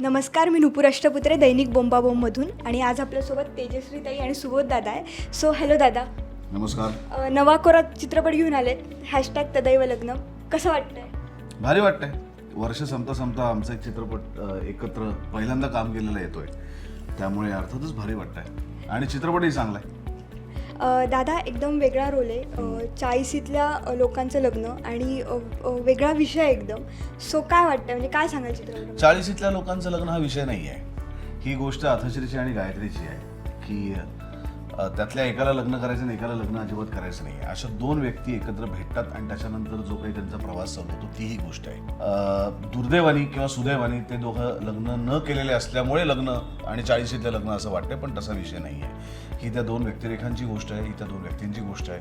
नमस्कार मी नुपूर अष्टपुत्रे दैनिक बोंबाबोंबमधून आणि आज आपल्यासोबत तेजश्री ताई आणि सुबोध दादा आहे. सो हॅलो दादा. नमस्कार. नवा कोरात चित्रपट घेऊन आलेत. हॅशटॅग तदैव लग्न. कसं वाटतंय? भारी वाटतंय. वर्ष संपता संपता आमचा एक चित्रपट एकत्र पहिल्यांदा काम केलेला येतोय. त्यामुळे अर्थातच भारी वाटतंय. आणि चित्रपटही चांगला आहे दादा एकदम वेगळा रोल आहे. चाळीसीतल्या लोकांचं लग्न आणि वेगळा विषय आहे एकदम. सो काय वाटतं म्हणजे काय सांगायचं चाळीसीतल्या लोकांचं लग्न हा विषय नाही आहे. ही गोष्ट अथश्रीची आणि गायत्रीची आहे. की त्यातल्या एकाला लग्न करायचं आणि एकाला लग्न अजिबात करायचं नाही अशा दोन व्यक्ती एकत्र भेटतात आणि त्याच्यानंतर जो काही त्यांचा प्रवास चालू होतो ती ही गोष्ट आहे. दुर्दैवानी किंवा सुदैवानी ते दोघं लग्न न केलेले असल्यामुळे लग्न आणि चाळीसीतलं लग्न असं वाटतं पण तसा विषय नाही आहे. ही त्या दोन व्यक्तिरेखांची गोष्ट आहे ही त्या दोन व्यक्तींची गोष्ट आहे.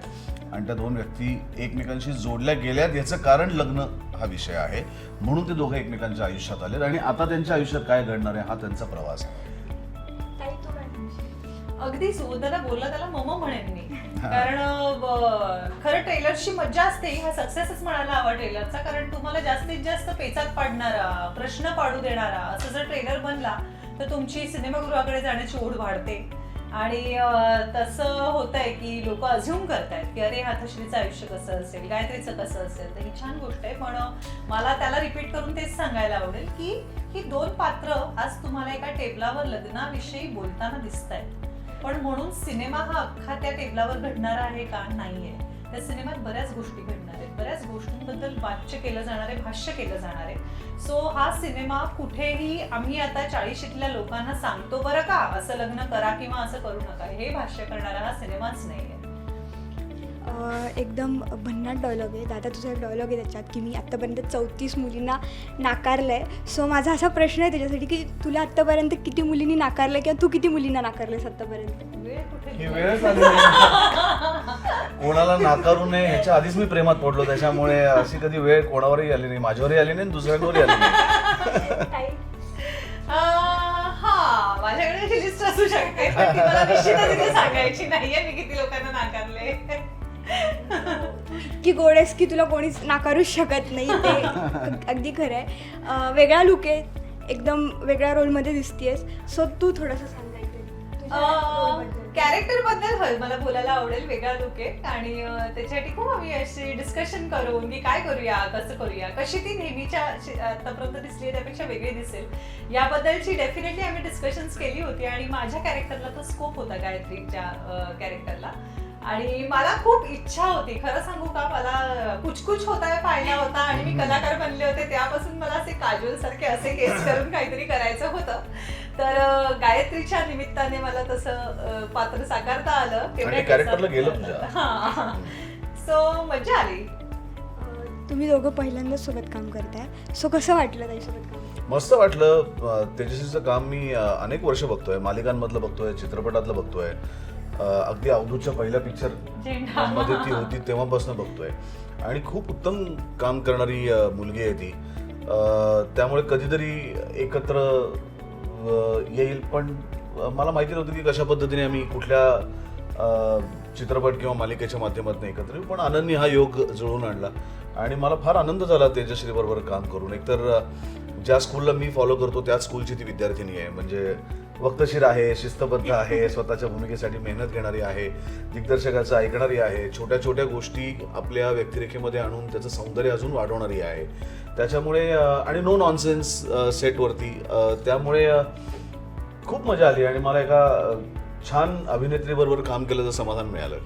आणि त्या दोन व्यक्ती एकमेकांशी जोडल्या गेल्यात याचं कारण लग्न हा विषय आहे. म्हणून ते दोघं एकमेकांच्या आयुष्यात आलेत. आणि आता त्यांच्या आयुष्यात काय घडणार आहे हा त्यांचा प्रवास आहे? अगदी सुबोधाला बोलला त्याला मम म्हणेन मी. कारण खरं ट्रेलरची मज्जा असते ही हा सक्सेसच म्हणायला हवा ट्रेलरचा कारण तुम्हाला जास्तीत जास्त पेचात पाडणारा प्रश्न पाडू देणारा असं जर ट्रेलर बनला तर तुमची सिनेमागृहाकडे जाण्याची ओढ वाढते. आणि तसं होत आहे की लोक अझ्युम करतायत की अरे हातश्रीचं आयुष्य कसं असेल गायत्रीचं कसं असेल तर ही छान गोष्ट आहे. पण मला त्याला रिपीट करून तेच सांगायला आवडेल की ही दोन पात्र आज तुम्हाला एका टेबलावर लग्नाविषयी बोलताना दिसत आहेत पण म्हणून सिनेमा हा अख्खा त्या टेबलावर घडणारा आहे का? नाहीये. त्या सिनेमात बऱ्याच गोष्टी घडतात. गोष्टींबद्दल वाच्य केलं जाणार आहे भाष्य केलं जाणार आहे. सो हा सिनेमा कुठेही आम्ही आता चाळीशीतल्या लोकांना सांगतो बरं का असं लग्न करा किंवा असं करू नका. हे भाष्य करणारा हा सिनेमाच नाहीये. आहे एकदम भन्नाट डायलॉग आहे. दादा तुझा डायलॉग आहे त्याच्यात की मी आत्तापर्यंत चौतीस मुलींना नाकारलं आहे सो माझा असा प्रश्न आहे त्याच्यासाठी की तुला आत्तापर्यंत किती मुलींनी नाकारलं किंवा तू किती मुलींना नाकारलंस आत्तापर्यंत. कोणाला नाकारू नये ह्याच्या आधीच मी प्रेमात पडलो. त्याच्यामुळे अशी कधी वेळ कोणावरही आली नाही. माझ्यावरही आली नाही दुसऱ्यांवरही आली नाही. हा माझ्याकडे लिस्ट असू शकते सांगायची नाहीये मी किती लोकांना नाकारले इतकी गोड आहेस की तुला कोणीच नाकारूच शकत नाही ते अग- अगदी खरं आहे. वेगळा लुक आहे एकदम वेगळ्या रोलमध्ये दिसतीयस. सो तू थोडंसं सांग काहीतरी. तुझ्या role बद्दल. कॅरेक्टरबद्दल होय मला बोलायला आवडेल वेगळा लुक आहे. आणि त्याच्यासाठी खूप आम्ही अशी डिस्कशन करून की काय करूया कसं करूया कशी ती नेहमीच्या आतापर्यंत दिसली आहे त्यापेक्षा वेगळी दिसेल. याबद्दलची डेफिनेटली आम्ही डिस्कशन्स केली होती आणि माझ्या कॅरेक्टरला तो स्कोप होता गायत्रीच्या कॅरेक्टरला आणि मला खूप इच्छा होती. खरं सांगू का मला कुचकुच होता पाहिला होता आणि मी कलाकार बनले होते. त्यापासून मला असे काजोल सारखे असे केस करून काहीतरी करायचं होतं. तर गायत्रीच्या निमित्ताने मला तसं पात्र साकारता आलं. तुझ्या. हा. सो मजा आली. तुम्ही दोघं पहिल्यांदाच सोबत काम करताय. सो कसं वाटलं ताईसोबत काम? मस्त वाटलं. तेजस्वीचं काम मी अनेक वर्ष बघतोय. मालिकांमधलं बघतोय चित्रपटातलं बघतोय. अगदी अवधूतच्या पहिल्या पिक्चर. मध्ये ती होती तेव्हापासून बघतोय. आणि खूप उत्तम काम करणारी मुलगी आहे ती. त्यामुळे कधीतरी एकत्र येईल. पण मला माहिती नव्हतं की कशा पद्धतीने आम्ही कुठल्या चित्रपट किंवा मालिकेच्या माध्यमातून एकत्र येऊ. पण आनंदनी हा योग जुळवून आणला. आणि मला फार आनंद झाला तेजश्री बरोबर काम करून. एकतर ज्या स्कूलला मी फॉलो करतो त्याच स्कूलची ती विद्यार्थिनी आहे. म्हणजे वक्तशीर आहे शिस्तबद्ध आहे स्वतःच्या भूमिकेसाठी मेहनत घेणारी आहे दिग्दर्शकाचं ऐकणारी आहे छोट्या छोट्या गोष्टी आपल्या व्यक्तिरेखेमध्ये आणून त्याचं सौंदर्य अजून वाढवणारी आहे. त्याच्यामुळे आणि नो नॉनसेन्स सेटवरती त्यामुळे खूप मजा आली आणि मला एका छान अभिनेत्रीबरोबर काम केल्याचं समाधान मिळालं.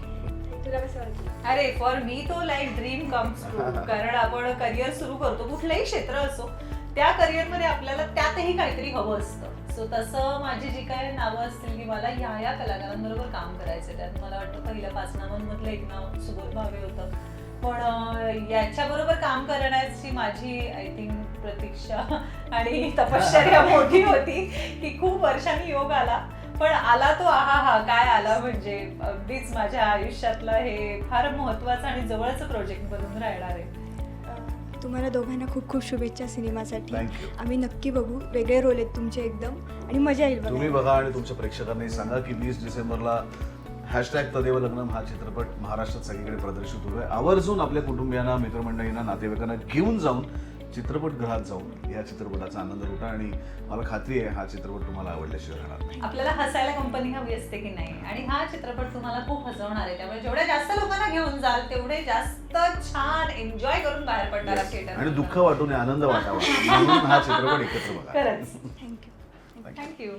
अरे फॉर मी तो लाईक ड्रीम कम्स कारण आपण करिअर सुरू करतो कुठलंही क्षेत्र असो. त्या करिअरमध्ये आपल्याला त्यातही काहीतरी हवं असतं. सो तसं माझी जी काय नावं असतील की मला ह्या ह्या कलाकारांबरोबर काम करायचं त्यात मला वाटतं पहिल्या पाच नावांमधलं एक नाव सुबोध भावे होतं. पण याच्याबरोबर काम करण्याची माझी आय थिंक प्रतीक्षा आणि तपश्चर्या मोठी होती की खूप वर्षांनी योग आला. पण आला तो आहा हा काय आला म्हणजे अगदीच माझ्या आयुष्यातलं हे फार महत्वाचं आणि जवळचं प्रोजेक्ट बनून राहणार आहे. तुम्हाला दोघांना खूप खूप शुभेच्छा सिनेमासाठी Thank you. आम्ही नक्की बघू वेगळे रोल आहेत तुमचे एकदम आणि मजा येईल तुम्ही बघायला. बघा आणि तुमच्या प्रेक्षकांनाही सांगा की वीस डिसेंबरला हॅशटॅग तदेव लग्नम हा चित्रपट महाराष्ट्रात सगळीकडे प्रदर्शित होतोय आवर्जून आपल्या कुटुंबियांना मित्रमंडळींना नातेवाईकांना घेऊन जाऊन चित्रपटगृहात जाऊन या चित्रपटाचा आनंद लुटा आणि मला खात्री आहे हा चित्रपट तुम्हाला आवडल्याशिवाय राहणार नाही. आपल्याला हसायला कंपनी हवी असते की नाही? आणि हा चित्रपट तुम्हाला खूप हसवणार आहे. त्यामुळे जेवढ्या जास्त लोकांना घेऊन जाल तेवढे जास्त छान एन्जॉय करून बाहेर पडणार. थिएटर आणि दुःख वाटून आनंद वाटावा. म्हणून हा चित्रपट एकत्र बघा. खरंच. Thank you thank you